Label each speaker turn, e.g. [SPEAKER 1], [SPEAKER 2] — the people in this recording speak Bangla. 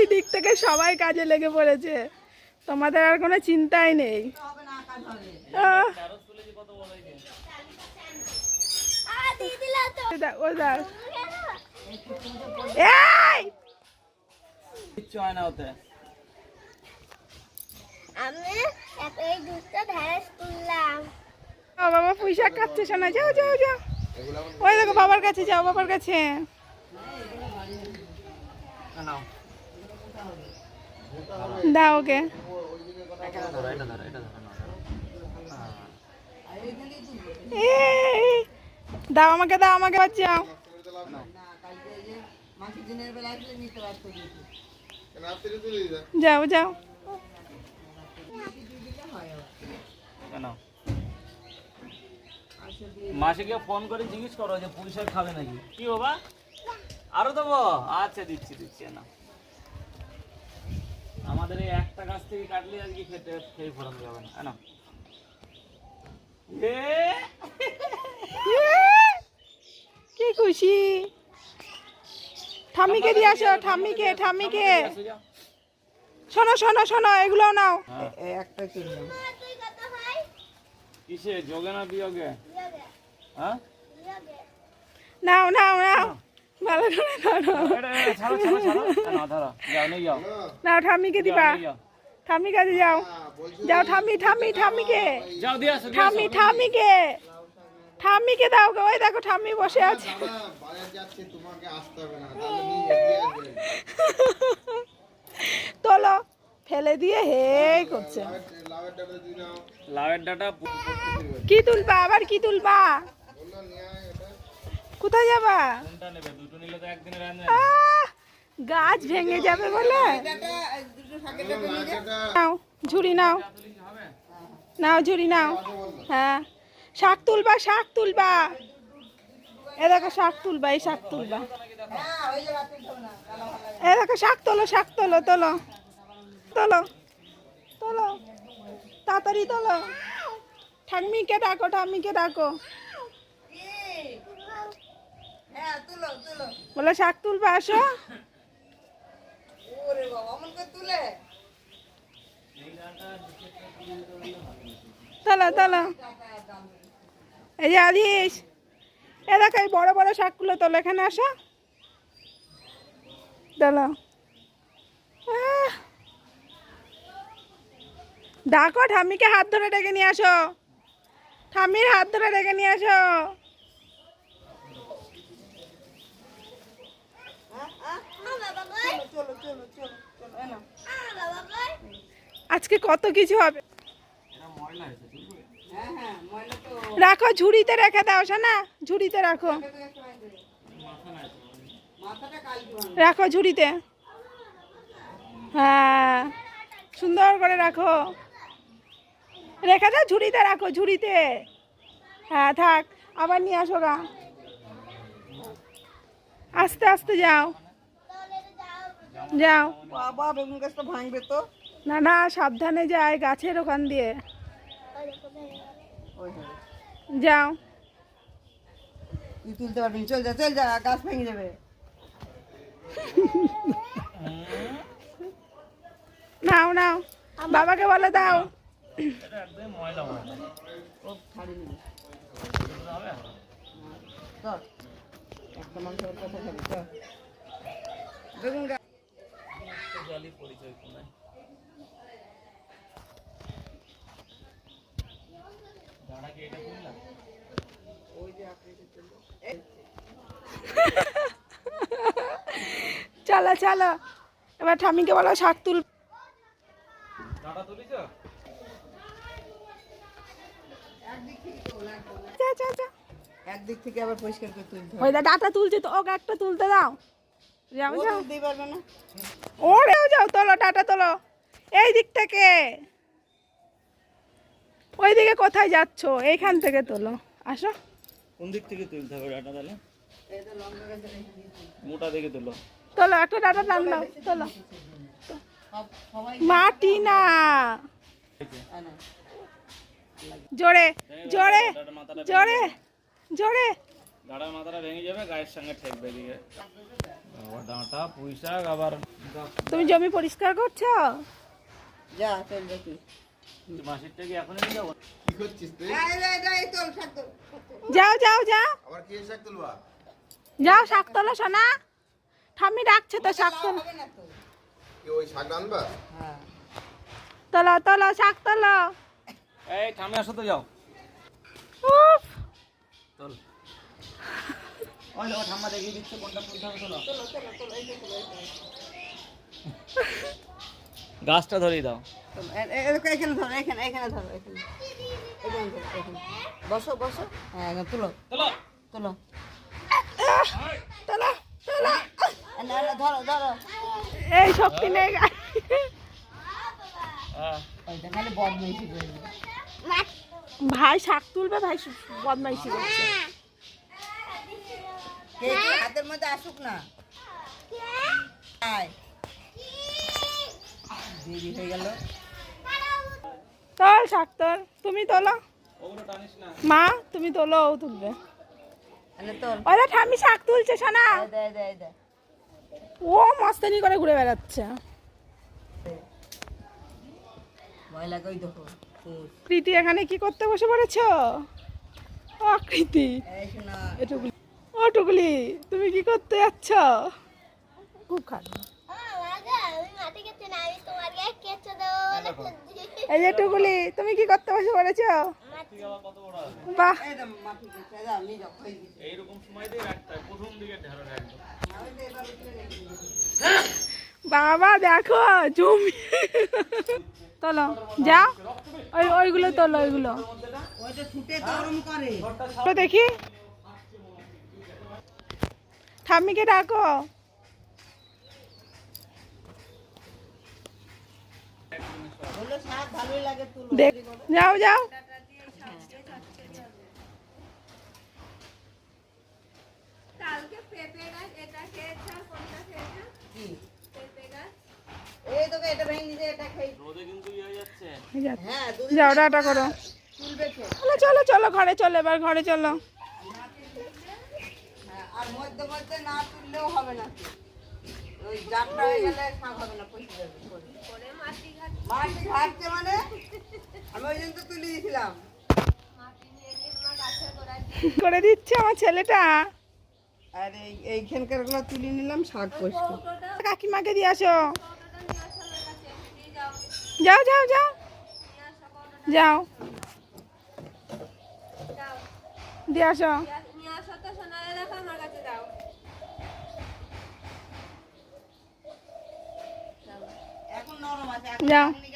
[SPEAKER 1] এই দিক থেকে সবাই কাজে লেগে পড়েছে। তোমাদের আর কোনো চিন্তাই নেই। বাবা পয়সা কাটছে শোনা যাও যাও যাও। ওই দেখো বাবার কাছে যাও বাবার কাছে।
[SPEAKER 2] নাও
[SPEAKER 1] দাও ওকে। দাও আমাকে দাও আমাকে আবার যাও যাও।
[SPEAKER 2] মাসিকে ফোন করে জিজ্ঞেস করো যে পুলিশের খাবে নাকি। কি বাবা? আরও দেবো? আচ্ছা দিচ্ছি দিচ্ছি না আমাদের এই একটা গাছ থেকে কাটলে আজকে খেতে খেয়ে ফোরানো যাবে না না?
[SPEAKER 1] ইয়ে! কি খুশি? ঠাম্মিকে দিয়ে আসো ঠাম্মিকে ঠাম্মিকে। শোনো শোনো শোনো এগুলো নাও।
[SPEAKER 2] হ্যাঁ।
[SPEAKER 3] তুই কত
[SPEAKER 2] কিসে? যোগে না বিয়োগে? হ্যাঁ?
[SPEAKER 1] নাও নাও। নাও। ভালো করে ধরো
[SPEAKER 2] নাও
[SPEAKER 1] ঠাম্মিকে দিবা ঠাম্মি কাছে যাও যাও ঠাম্মি ঠাম্মি ঠাম্মিকে। ঠাম্মি ঠাম্মিকে ঠাম্মিকে দাও গো ওই দেখো ঠাম্মি বসে আছে তোলো ফেলে দিয়ে হে করছে কি তুলবা আবার কি তুলবা কোথায় যাবা? গাছ ভেঙে যাবে বলে? নাও ঝুড়ি নাও। নাও ঝুড়ি নাও। হ্যাঁ। শাক তুলবা শাক তুলবা। এ দেখো শাক তুলবা এই শাক তুলবা। এ দেখো শাক তোলো শাক তোলো তোলো। তোলো তোলো। তাড়াতাড়ি তোলো। ঠাম্মিকে ডাকো ঠাম্মিকে ডাকো। বলে শাক তুলবা আসো। তোলো। তোলো এই যে আদিস এ দেখো এই বড় বড় শাকগুলো তোলো এখানে আসো। তোলো ডাকো ঠাম্মিকে হাত ধরে ডেকে নিয়ে আসো। ঠাম্মির হাত ধরে ডেকে নিয়ে আসো
[SPEAKER 3] আমার বাবা কই আমার বাবা কই
[SPEAKER 1] আজকে কত কিছু হবে? রাখো, ঝুড়িতে রেখে দাও না ঝুড়িতে রাখো। রাখো ঝুড়িতে। হ্যাঁ সুন্দর করে রাখো। রেখে দাও, ঝুড়িতে রাখো, ঝুড়িতে। হ্যাঁ থাক, আবার নিয়ে আসো গা। আস্তে আস্তে যাও। যাও।
[SPEAKER 4] বাবা বেগুন গাছটা ভাঙবে তো।
[SPEAKER 1] না না সাবধানে যায় গাছের ওখান দিয়ে। যাও।
[SPEAKER 4] তুই তুলতে পারবি চল যা চল যা গাছ ভেঙে যাবে
[SPEAKER 1] নাও নাও। বাবাকে বলে দাও।
[SPEAKER 4] বেগুন গাছ।
[SPEAKER 2] জলই পরিচয় কোনায়
[SPEAKER 1] চলো চলো। এবার ঠামিকে বলো শাক তুল।
[SPEAKER 4] একদিক থেকে আবার পরিষ্কার করে তুলতে হবে।
[SPEAKER 1] ওই দা ডাটা তুলছে তো ওকে একটা তুলতে দাও।
[SPEAKER 4] পারবে না।
[SPEAKER 1] ওরেও যাও তোলো ডাটা তোলো। এই দিক থেকে। ওই দিকে কোথায় যাচ্ছ? এইখান থেকে তোলো। আসো।
[SPEAKER 2] কোন দিক থেকে তুলতে হবে ডাটা তাহলে? মোটা দেখে তুলো।
[SPEAKER 1] তোলো একটা ডাটা টান দাও তোলো। মাটি না জোরে জোরে জোরে জোরে।
[SPEAKER 2] গাড়ার মাথাটা ভেঙে যাবে গায়ের সঙ্গে ঠেকবে এদিকে। আবার ডাঁটা পুঁই শাক আবার
[SPEAKER 1] তুমি জমি পরিষ্কার করছ?
[SPEAKER 4] যা চল দেখি।
[SPEAKER 2] মাসিরটা কি এখনই নিয়ে যাব?
[SPEAKER 5] কি করছিস তুই?
[SPEAKER 4] এই রে, এই রে, এই তোল, শাক তোল, শাক তোল।
[SPEAKER 1] যাও যাও যাও।
[SPEAKER 5] আবার কি শাক তুলবা?
[SPEAKER 1] যাও শাক তোলো সোনা। ঠাম্মি ডাকছে তো শাক তোলো
[SPEAKER 4] হবে
[SPEAKER 5] কি ওই শাক আনবা?
[SPEAKER 4] হ্যাঁ।
[SPEAKER 1] তোলো তোলো শাক তোলো।
[SPEAKER 2] এই ঠামে আসো তো যাও।
[SPEAKER 1] উফ।
[SPEAKER 2] চল ওই দেখো ঠাম্মা দেখিয়ে দিচ্ছে কোনটা তুলতে হবে চলো
[SPEAKER 4] তোলো, তোলো, তোলো, এই যে তোলো, এই যে।
[SPEAKER 2] গাছটা ধরিয়ে দাও।
[SPEAKER 4] এখানে ধরো, এখানে, এখানে ধরো, এখানে। বসো বসো। হ্যাঁ তুলো।
[SPEAKER 2] চলো
[SPEAKER 4] তুলো।
[SPEAKER 1] তোলো তোলো।
[SPEAKER 4] ধরো ধরো।
[SPEAKER 1] এই শক্তি নেই।
[SPEAKER 2] হ্যাঁ।
[SPEAKER 1] ভাই শাক তুলবে ভাই বদমাইশি করছে।
[SPEAKER 4] হাতের মধ্যে আসুক না। দেরি হয়ে গেল।
[SPEAKER 1] তোল শাক তোল। তুমি তোলো। মা তুমি তোলো ও তুলবে। ওরা ঠাম্মি শাক তুলছে সোনা। ও মস্তানি করে ঘুরে বেড়াচ্ছে। কৃতি এখানে কি করতে বসে পড়েছ? ও কৃতি
[SPEAKER 4] এই শোনা
[SPEAKER 1] এটুকুলি ও টুকুলি তুমি কি করতে যাচ্ছ? খুব খারাপ। এই যে টুকুলি তুমি কি করতে বসে পড়েছো? বাহ। বাবা দেখো জমি। তোলো যাও। ওই ওইগুলো তোলো ওইগুলো। দেখি।
[SPEAKER 2] হয়ে যাচ্ছে।
[SPEAKER 4] হ্যাঁ দুধ
[SPEAKER 1] যাও ডাটা করো। চলো চলো চলো ঘরে চলো এবার ঘরে চলো।
[SPEAKER 4] হ্যাঁ, মধ্যে মধ্যে না তুললেও হবে না ওই জাপটা হয়ে গেলে শাক হবে না পচে যাবে মাটি ঘাটছে। মানে? আমি ওই জন্য তো তুলে দিয়েছিলাম
[SPEAKER 1] করে দিচ্ছে আমার ছেলেটা?
[SPEAKER 4] আর এই এইখানকারগুলো তুলে নিলাম শাক
[SPEAKER 1] কাকিমাকে দিয়ে আসো। যাও। যাও যাও যাও। দিয়ে আসো
[SPEAKER 4] এখন নরম আছে এখন
[SPEAKER 1] যাও
[SPEAKER 4] আপনি